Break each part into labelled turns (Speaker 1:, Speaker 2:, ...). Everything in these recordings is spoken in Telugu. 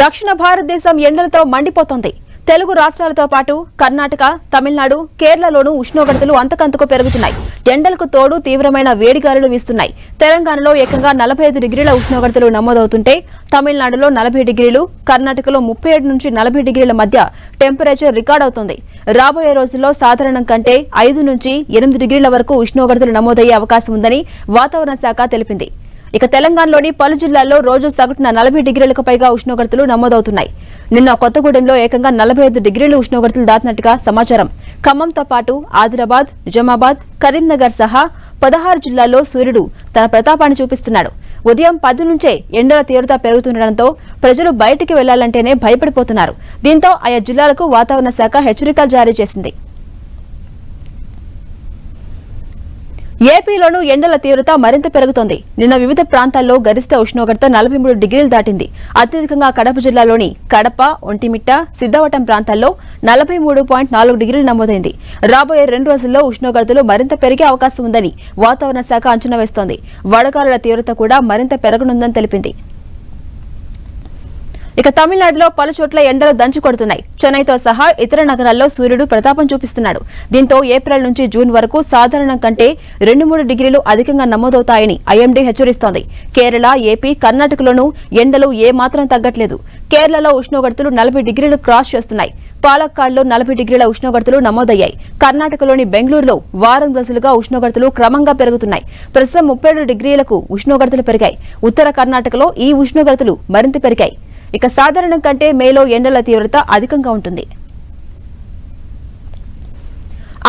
Speaker 1: దక్షిణ భారతదేశం ఎండలతో మండిపోతోంది. తెలుగు రాష్ట్రాలతో పాటు కర్ణాటక తమిళనాడు కేరళలోనూ ఉష్ణోగ్రతలు అంతకంతకు పెరుగుతున్నాయి. ఎండలకు తోడు తీవ్రమైన వేడిగాలులు వీస్తున్నాయి. తెలంగాణలో ఏకంగా నలభై ఐదు డిగ్రీల ఉష్ణోగ్రతలు నమోదవుతుంటే తమిళనాడులో నలభై డిగ్రీలు కర్ణాటకలో ముప్పై ఏడు నుంచి నలభై డిగ్రీల మధ్య టెంపరేచర్ రికార్డ్ అవుతుంది. రాబోయే రోజుల్లో సాధారణం కంటే ఐదు నుంచి ఎనిమిది డిగ్రీల వరకు ఉష్ణోగ్రతలు నమోదయ్యే అవకాశం ఉందని వాతావరణ శాఖ తెలిపింది. ఇక తెలంగాణలోని పలు జిల్లాల్లో రోజు సగటున నలభై డిగ్రీలకు పైగా ఉష్ణోగ్రతలు నమోదవుతున్నాయి. నిన్న కొత్తగూడెంలో ఏకంగా నలభై ఐదు డిగ్రీల ఉష్ణోగ్రతలు దాటినట్టుగా సమాచారం. ఖమ్మంతో పాటు ఆదిలాబాద్ నిజామాబాద్ కరీంనగర్ సహా పదహారు జిల్లాల్లో సూర్యుడు తన ప్రతాపాన్ని చూపిస్తున్నాడు. ఉదయం పది నుంచే ఎండల తీవ్రత పెరుగుతుండటంతో ప్రజలు బయటికి వెళ్ళాలంటేనే భయపడిపోతున్నారు. దీంతో ఆయా జిల్లాలకు వాతావరణ శాఖ హెచ్చరికలు జారీ చేసింది. ఏపీలోనూ ఎండల తీవ్రత మరింత పెరుగుతోంది. నిన్న వివిధ ప్రాంతాల్లో గరిష్ట ఉష్ణోగ్రత నలభై మూడు డిగ్రీలు దాటింది. అత్యధికంగా కడప జిల్లాలోని కడప ఒంటిమిట్ట సిద్ధవటం ప్రాంతాల్లో నలభై మూడు పాయింట్ నాలుగు డిగ్రీలు నమోదైంది. రాబోయే రెండు రోజుల్లో ఉష్ణోగ్రతలు మరింత పెరిగే అవకాశం ఉందని వాతావరణ శాఖ అంచనా వేస్తోంది. వడగాలుల తీవ్రత కూడా మరింత పెరగనుందని తెలిపింది. ఇక తమిళనాడులో పలు చోట్ల ఎండలు దంచి కొడుతున్నాయి. చెన్నైతో సహా ఇతర నగరాల్లో సూర్యుడు ప్రతాపం చూపిస్తున్నాడు. దీంతో ఏప్రిల్ నుంచి జూన్ వరకు సాధారణం కంటే రెండు మూడు డిగ్రీలు అధికంగా నమోదవుతాయని ఐఎండీ హెచ్చరిస్తోంది. కేరళ ఏపీ కర్ణాటకలోనూ ఎండలు ఏమాత్రం తగ్గట్లేదు. కేరళలో ఉష్ణోగ్రతలు నలభై డిగ్రీలు క్రాస్ చేస్తున్నాయి. పాలక్కాడ్లో నలభై డిగ్రీల ఉష్ణోగ్రతలు నమోదయ్యాయి. కర్ణాటకలోని బెంగళూరులో వారం రోజులుగా ఉష్ణోగ్రతలు క్రమంగా పెరుగుతున్నాయి. ప్రస్తుతం ముప్పై డిగ్రీలకు ఉష్ణోగ్రతలు పెరిగాయి. ఉత్తర కర్ణాటకలో ఈ ఉష్ణోగ్రతలు మరింత పెరిగాయి. ఇక సాధారణం కంటే మేలో ఎండల తీవ్రత అధికంగా ఉంటుంది.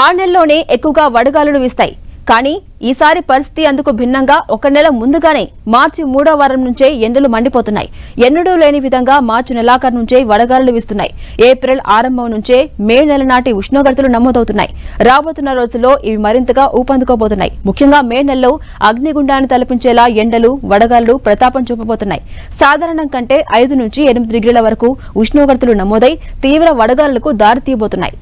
Speaker 1: ఆ నెలలోనే ఎక్కువగా వడగాలులు వీస్తాయి. కానీ ఈసారి పరిస్థితి అందుకు భిన్నంగా ఒక నెల ముందుగానే మార్చి మూడో వారం నుంచే ఎండలు మండిపోతున్నాయి. ఎన్నడూ లేని విధంగా మార్చి నెలాఖరు నుంచే వడగాలులు వీస్తున్నాయి. ఏప్రిల్ ఆరంభం నుంచే మే నెల నాటి ఉష్ణోగ్రతలు నమోదవుతున్నాయి. రాబోతున్న రోజుల్లో ఇవి మరింతగా ఊపందుకోబోతున్నాయి. ముఖ్యంగా మే నెలలో అగ్నిగుండాన్ని తలపించేలా ఎండలు వడగాలులు ప్రతాపం చూపబోతున్నాయి. సాధారణం కంటే ఐదు నుంచి ఎనిమిది డిగ్రీల వరకు ఉష్ణోగ్రతలు నమోదై తీవ్ర వడగాలులకు దారితీయబోతున్నాయి